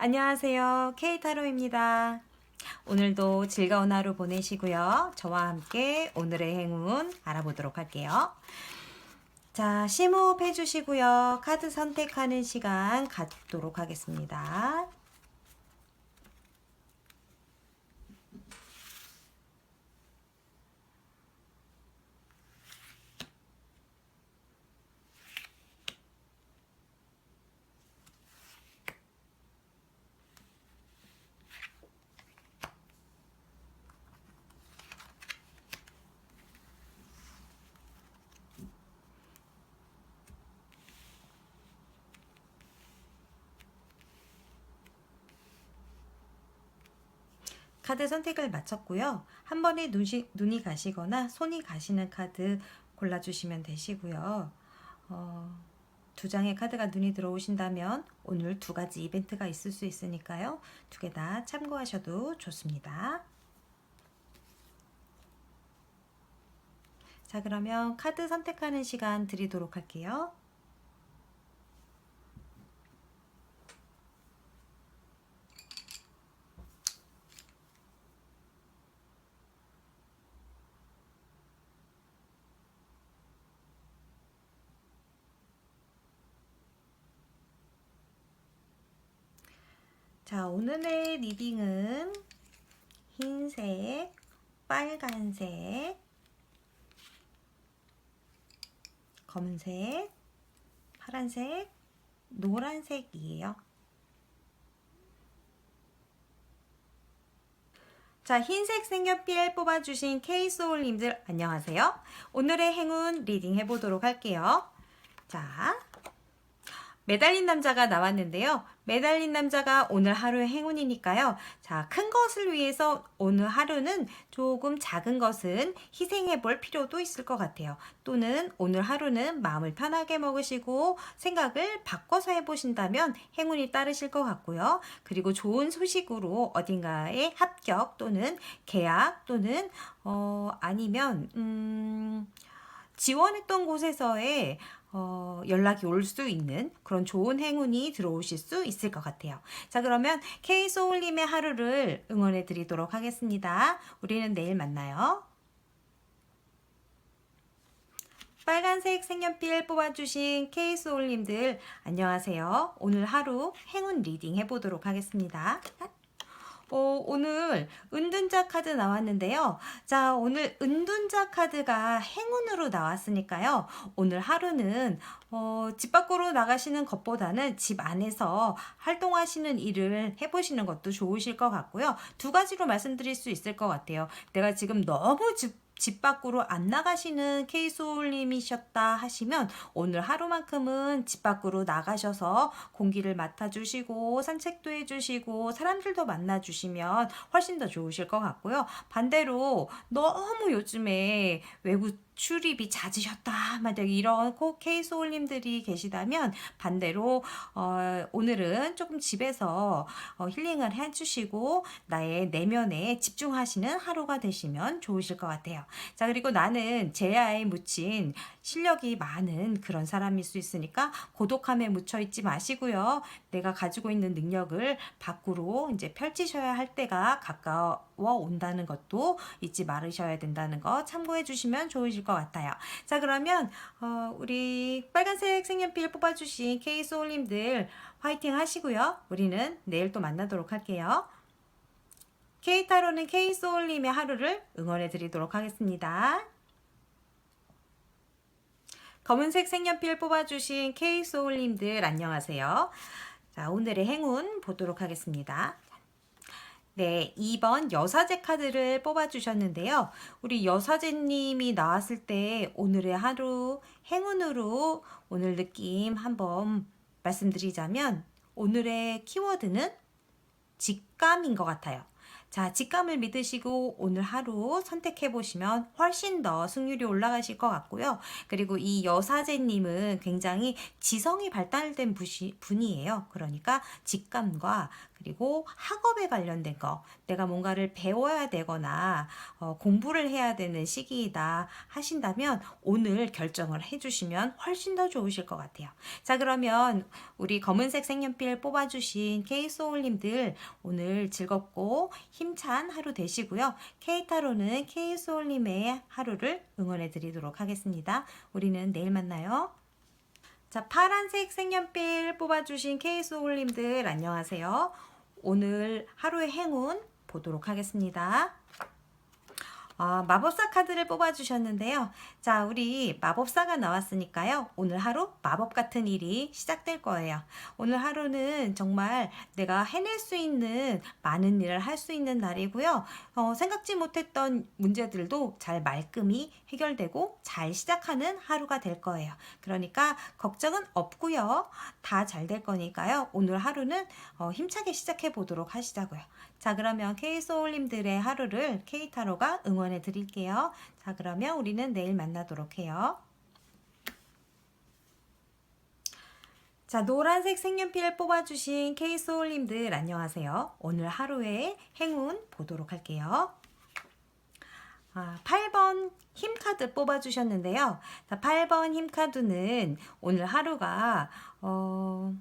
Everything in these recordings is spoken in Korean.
안녕하세요. 케이타로입니다. 오늘도 즐거운 하루 보내시고요. 저와 함께 오늘의 행운 알아보도록 할게요. 자, 심호흡 해주시고요. 카드 선택하는 시간 갖도록 하겠습니다. 카드 선택을 마쳤고요. 한 번에 눈이, 눈이 가시거나 손이 가시는 카드 골라주시면 되시고요. 어, 두 장의 카드가 눈이 들어오신다면 오늘 두 가지 이벤트가 있을 수 있으니까요. 두 개 다 참고하셔도 좋습니다. 자, 그러면 카드 선택하는 시간 드리도록 할게요. 자, 오늘의 리딩은 흰색, 빨간색, 검은색, 파란색, 노란색이에요. 자, 흰색 색연필 뽑아주신 K소울님들 안녕하세요. 오늘의 행운 리딩 해보도록 할게요. 자, 매달린 남자가 나왔는데요. 매달린 남자가 오늘 하루의 행운이니까요. 자, 큰 것을 위해서 오늘 하루는 조금 작은 것은 희생해 볼 필요도 있을 것 같아요. 또는 오늘 하루는 마음을 편하게 먹으시고 생각을 바꿔서 해보신다면 행운이 따르실 것 같고요. 그리고 좋은 소식으로 어딘가에 합격 또는 계약 또는 어, 아니면 음, 지원했던 곳에서의 어, 연락이 올 수 있는 그런 좋은 행운이 들어오실 수 있을 것 같아요. 자, 그러면 K소울님의 하루를 응원해 드리도록 하겠습니다. 우리는 내일 만나요. 빨간색 색연필 뽑아주신 K소울님들 안녕하세요. 오늘 하루 행운 리딩 해보도록 하겠습니다. 어, 오늘 은둔자 카드 나왔는데요. 자, 오늘 은둔자 카드가 행운으로 나왔으니까요. 오늘 하루는 어, 집 밖으로 나가시는 것보다는 집 안에서 활동하시는 일을 해보시는 것도 좋으실 것 같고요. 두 가지로 말씀드릴 수 있을 것 같아요. 내가 지금 너무 집, 집 밖으로 안 나가시는 케이소울님이셨다 하시면 오늘 하루만큼은 집 밖으로 나가셔서 공기를 맡아주시고 산책도 해주시고 사람들도 만나주시면 훨씬 더 좋으실 것 같고요. 반대로 너무 요즘에 외국 출입이 잦으셨다. 만약 이런 꼭 케이소울님들이 계시다면 반대로 어, 오늘은 조금 집에서 어, 힐링을 해주시고 나의 내면에 집중하시는 하루가 되시면 좋으실 것 같아요. 자 그리고 나는 제야에 묻힌 실력이 많은 그런 사람일 수 있으니까 고독함에 묻혀 있지 마시고요. 내가 가지고 있는 능력을 밖으로 이제 펼치셔야 할 때가 가까워 온다는 것도 잊지 말으셔야 된다는 거 참고해 주시면 좋으실 것 같아요. 자 그러면 어, 우리 빨간색 색연필 뽑아주신 K소울님들 화이팅 하시고요. 우리는 내일 또 만나도록 할게요. K타로는 K소울님의 하루를 응원해 드리도록 하겠습니다. 검은색 색연필 뽑아주신 K소울님들 안녕하세요. 자, 오늘의 행운 보도록 하겠습니다. 네, 2번 여사제 카드를 뽑아주셨는데요. 우리 여사제님이 나왔을 때 오늘의 하루 행운으로 오늘 느낌 한번 말씀드리자면 오늘의 키워드는 직감인 것 같아요. 자, 직감을 믿으시고 오늘 하루 선택해 보시면 훨씬 더 승률이 올라가실 것 같고요. 그리고 이 여사제님은 굉장히 지성이 발달된 부시- 분이에요. 그러니까 직감과 그리고 학업에 관련된 거, 내가 뭔가를 배워야 되거나 어, 공부를 해야 되는 시기이다 하신다면 오늘 결정을 해주시면 훨씬 더 좋으실 것 같아요. 자, 그러면 우리 검은색 색연필 뽑아주신 K소울님들 오늘 즐겁고 힘찬 하루 되시고요. K타로는 K소울님의 하루를 응원해 드리도록 하겠습니다. 우리는 내일 만나요. 자, 파란색 색연필 뽑아주신 K소울님들 안녕하세요. 오늘 하루의 행운 보도록 하겠습니다. 아, 마법사 카드를 뽑아주셨는데요. 자, 우리 마법사가 나왔으니까요. 오늘 하루 마법 같은 일이 시작될 거예요. 오늘 하루는 정말 내가 해낼 수 있는 많은 일을 할 수 있는 날이고요. 어, 생각지 못했던 문제들도 잘 말끔히 해결되고 잘 시작하는 하루가 될 거예요. 그러니까 걱정은 없고요. 다 잘 될 거니까요. 오늘 하루는 어, 힘차게 시작해 보도록 하시자고요. 자, 그러면 K소울님들의 하루를 K타로가 응원 해 드릴게요. 자, 그러면 우리는 내일 만나도록 해요. 자, 노란색 색연필 뽑아주신 K소울님들 안녕하세요. 오늘 하루의 행운 보도록 할게요. 아, 8번 힘카드 뽑아주셨는데요. 자, 8번 힘카드는 오늘 하루가, 어,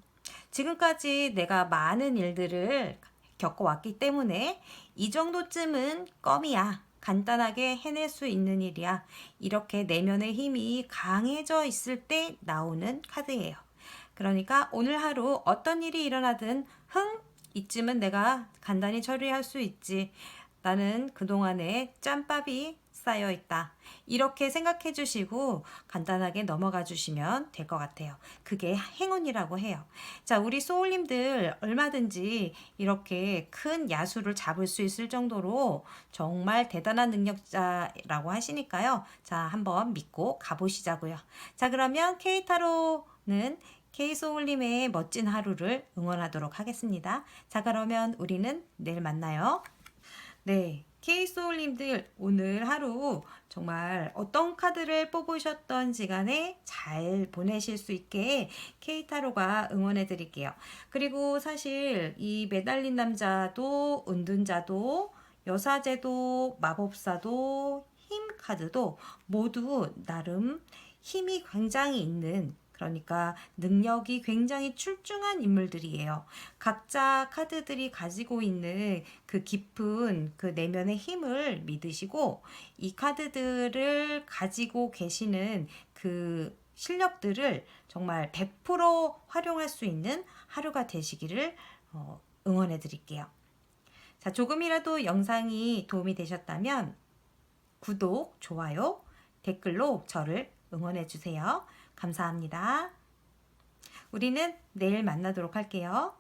지금까지 내가 많은 일들을 겪어왔기 때문에 이 정도쯤은 껌이야. 간단하게 해낼 수 있는 일이야. 이렇게 내면의 힘이 강해져 있을 때 나오는 카드예요. 그러니까 오늘 하루 어떤 일이 일어나든 흥 이쯤은 내가 간단히 처리할 수 있지. 나는 그동안에 짬밥이 쌓여 있다. 이렇게 생각해 주시고 간단하게 넘어가 주시면 될 것 같아요. 그게 행운이라고 해요. 자, 우리 소울님들 얼마든지 이렇게 큰 야수를 잡을 수 있을 정도로 정말 대단한 능력자라고 하시니까요. 자, 한번 믿고 가보시자고요. 자, 그러면 케이타로는 K소울님의 멋진 하루를 응원하도록 하겠습니다. 자, 그러면 우리는 내일 만나요. 네. K소울님들 오늘 하루 정말 어떤 카드를 뽑으셨던지 간에 잘 보내실 수 있게 K타로가 응원해 드릴게요. 그리고 사실 이 매달린 남자도 은둔자도 여사제도 마법사도 힘 카드도 모두 나름 힘이 굉장히 있는 그러니까 능력이 굉장히 출중한 인물들이에요. 각자 카드들이 가지고 있는 그 깊은 그 내면의 힘을 믿으시고 이 카드들을 가지고 계시는 그 실력들을 정말 100% 활용할 수 있는 하루가 되시기를 어, 응원해 드릴게요. 자, 조금이라도 영상이 도움이 되셨다면 구독, 좋아요, 댓글로 저를 응원해 주세요. 감사합니다. 우리는 내일 만나도록 할게요.